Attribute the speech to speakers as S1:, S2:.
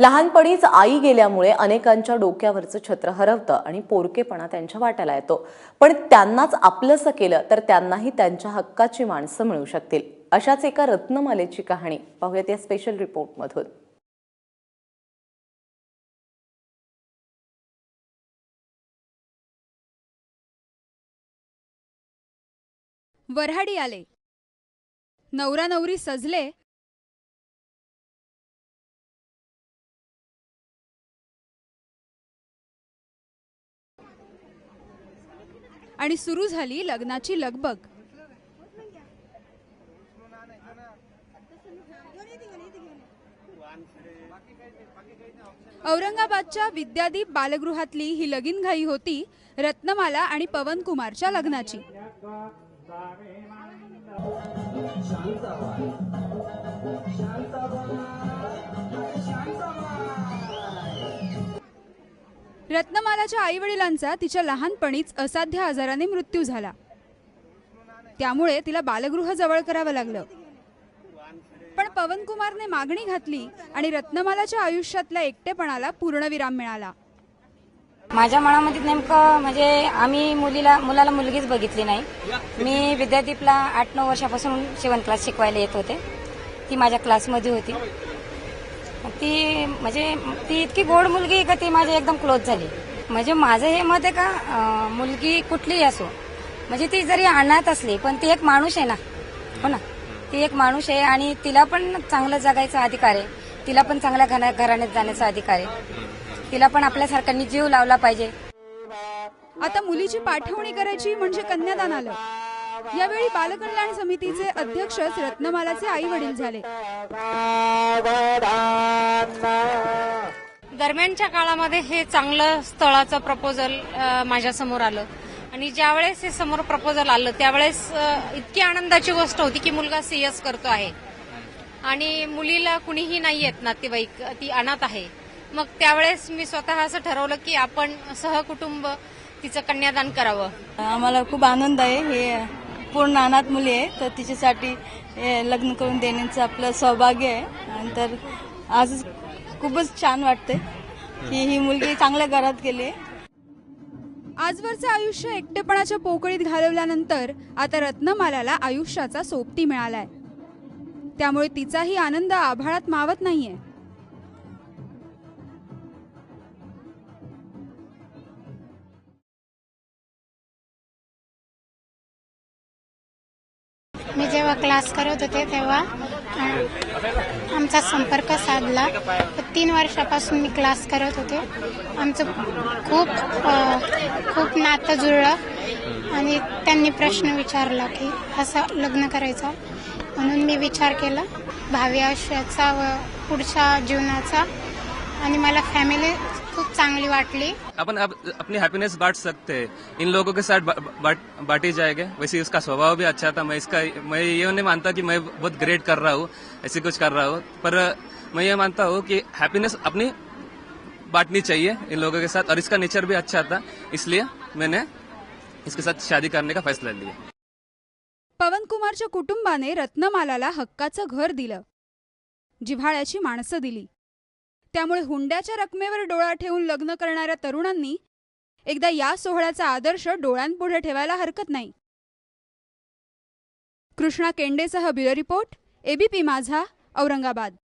S1: लहानपणीच आई गेल्यामुळे अनेकांच्या डोक्यावरचं छत्र हरवतं आणि पोरकेपणा त्यांच्या वाट्याला येतो. पण त्यांनाच आपलंसं केलं तर त्यांनाही त्यांच्या हक्काची माणसं मिळू शकतील. अशाच एका रत्नमालेची कहाणी पाहूयात या स्पेशल रिपोर्टमधून
S2: वऱ्हाडी आले. नवरा नवरी सजले आणि सुरू झाली लग्नाची लगबग. औरंगाबादच्या विद्यादीप बालगृहातली ही लगीनघाई होती रत्नमाला आणि पवन कुमारच्या लग्नाची. रत्नमालाच्या आई वडिलांचा तिच्या लहानपणीच असाध्य आजाराने मृत्यू झाला. त्यामुळे तिला बालगृह जवळ करावं लागलं. पण पवनकुमारने मागणी घातली आणि रत्नमालाच्या आयुष्यातल्या एकटेपणाला पूर्णविराम मिळाला.
S3: माझ्या मनामध्ये नेमकं म्हणजे आम्ही मुलीला मुलाला मुलगीच बघितली नाही. मी विद्यादीपला आठ नऊ वर्षापासून शिवण क्लास शिकवायला येत होते. ती माझ्या क्लासमध्ये होती. ती म्हणजे ती इतकी गोड मुलगी आहे का ती माझी एकदम क्लोज झाली. म्हणजे माझं हे मत आहे का मुलगी कुठलीही असो म्हणजे ती जरी अनाथ असली पण ती एक माणूस आहे ना. हो ना. ती एक माणूस आहे आणि तिला पण चांगलं जगायचा अधिकार आहे. तिला पण चांगल्या घराण्यात जाण्याचा अधिकार आहे. तिला पण आपल्यासारख्यांनी जीव लावला पाहिजे.
S2: आता मुलीची पाठवणी करायची म्हणजे कन्यादान आलं. यावेळी बालकल्याण समितीचे अध्यक्षच रत्नमालाचे आई वडील झाले.
S4: दरम्यानच्या काळामध्ये हे चांगलं स्थळाचं प्रपोजल माझ्यासमोर आलं. आणि ज्यावेळेस हे समोर प्रपोजल आलं त्यावेळेस इतकी आनंदाची गोष्ट होती की मुलगा सीएस करतो आहे. आणि मुलीला कुणीही नाही येत नातेवाईक ती अनाथ आहे. मग त्यावेळेस मी स्वतः असं ठरवलं की आपण सहकुटुंब तिचं कन्यादान करावं.
S5: आम्हाला खूप आनंद आहे. हे पूर्ण अनाथ मुली आहे तर तिच्यासाठी लग्न करून देण्याचं आपलं सौभाग्य आहे. नंतर आज खूपच छान वाटते की ही मुलगी चांगल्या घरात गेली.
S2: आजवरचं आयुष्य एकटेपणाच्या पोकळीत घालवल्यानंतर आता रत्नमालाला आयुष्याचा सोबती मिळालाय. त्यामुळे तिचाही आनंद आभाळात मावत नाहीये.
S6: मी जेव्हा क्लास करत होते तेव्हा आमचा संपर्क साधला. तीन वर्षापासून मी क्लास करत होते. आमचं खूप खूप नातं जुळलं. आणि त्यांनी प्रश्न विचारला की असं लग्न करायचं? म्हणून मी विचार केला. भावी आयुष्याचा व पुढच्या जीवनाचा आणि मला फॅमिली खूप चांगली वाटली.
S7: अपन अब अपनी हैप्पीनेस बांट सकते हैं। इन लोगों के साथ बा- बांट- बांटी जाएगी। वैसे इसका स्वभाव भी अच्छा था। मैं इसका मैं ये नहीं मानता कि मैं बहुत ग्रेट कर रहा हूँ ऐसे कुछ कर रहा हूँ। पर मैं ये मानता हूँ कि हैप्पीनेस अपनी बांटनी चाहिए इन लोगों के साथ। और इसका नेचर भी अच्छा था। इसलिए मैंने इसके साथ शादी करने का फैसला लिया।
S2: पवन कुमारच्या कुटुंबाने रत्नमालाला हक्काचं घर दिलं. जिव्हाळ्याची माणसं दिली. त्यामुळे हुंड्याच्या रकमेवर डोळा ठेवून लग्न करणाऱ्या तरुणांनी एकदा या सोहळ्याचा आदर्श डोळ्यांपुढे ठेवायला हरकत नाही. Krishna केंडेसह bureau report ABP Majha Aurangabad.